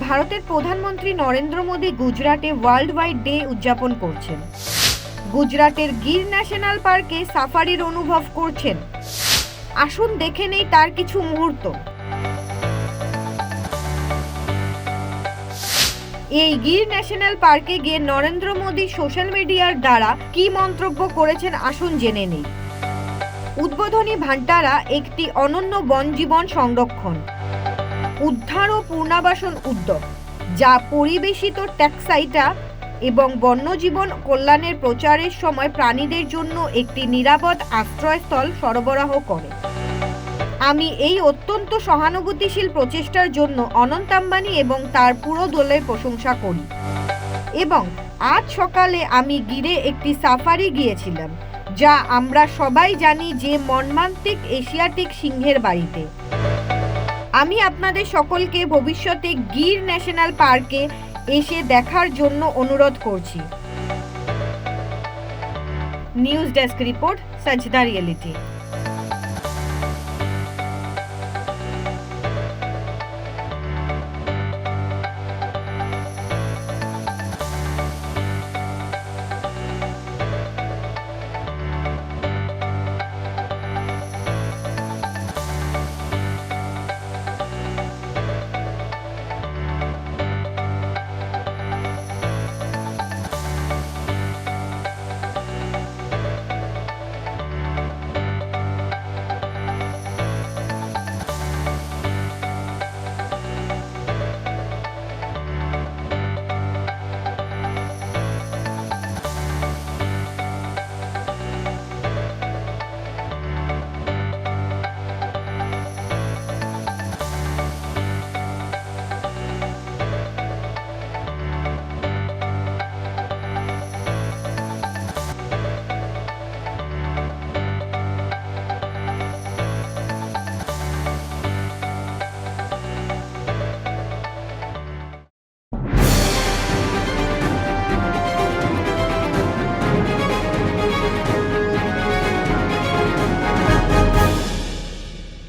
ভারতের প্রধানমন্ত্রী নরেন্দ্র মোদী গুজরাটে ওয়ার্ল্ড ওয়াইড ডে উদযাপন করছেন। গুজরাটের গির ন্যাশনাল পার্কে সাফারির অনুভব করছেন। আসুন দেখে নেই তার কিছু মুহূর্ত। এই গির ন্যাশনাল পার্কে গিয়ে নরেন্দ্র মোদী সোশ্যাল মিডিয়ার দ্বারা কি মন্তব্য করেছেন আসুন জেনে নেই। উদ্বোধনী ভান্ডারা একটি অনন্য বনজীবন সংরক্ষণ। উদ্ধার ও পুনর্বাসন উদ্যোগ, যা পরিবেশিত ট্যাক্সাইটা এবং বন্যজীবন কল্যাণের প্রচারের সময় প্রাণীদের জন্য একটি নিরাপদ আশ্রয়স্থল সরবরাহ করে। আমি এই অত্যন্ত সহানুভূতিশীল প্রচেষ্টার জন্য অনন্ত আম্বানি এবং তার পুরো দলের প্রশংসা করি। এবং আজ সকালে আমি গিরে একটি সাফারি গিয়েছিলাম, যা আমরা সবাই জানি যে মর্মান্তিক এশিয়াটিক সিংহের বাড়িতে। আমি আপনাদের সকলকে ভবিষ্যতে গির ন্যাশনাল পার্কে এসে দেখার জন্য অনুরোধ করছি। News desk report Sajda reality.